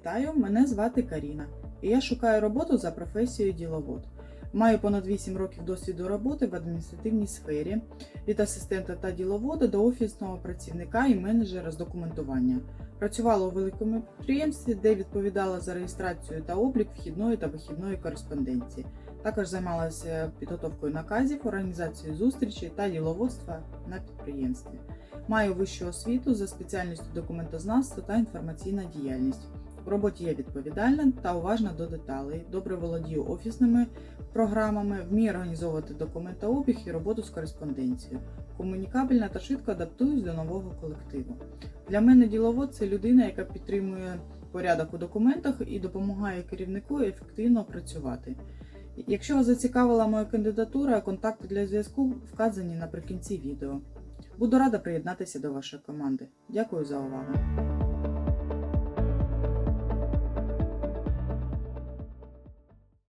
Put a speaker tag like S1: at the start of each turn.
S1: Вітаю, мене звати Каріна, і я шукаю роботу за професією діловод. Маю понад 8 років досвіду роботи в адміністративній сфері від асистента та діловода до офісного працівника і менеджера з документування. Працювала у великому підприємстві, де відповідала за реєстрацію та облік вхідної та вихідної кореспонденції. Також займалася підготовкою наказів, організацією зустрічей та діловодства на підприємстві. Маю вищу освіту за спеціальністю документознавство та інформаційна діяльність. У роботі я відповідальна та уважна до деталей, добре володію офісними програмами, вмію організовувати документообіг і роботу з кореспонденцією. Комунікабельна та швидко адаптуюсь до нового колективу. Для мене діловод це людина, яка підтримує порядок у документах і допомагає керівнику ефективно працювати. Якщо вас зацікавила моя кандидатура, контакти для зв'язку вказані наприкінці відео. Буду рада приєднатися до вашої команди. Дякую за увагу.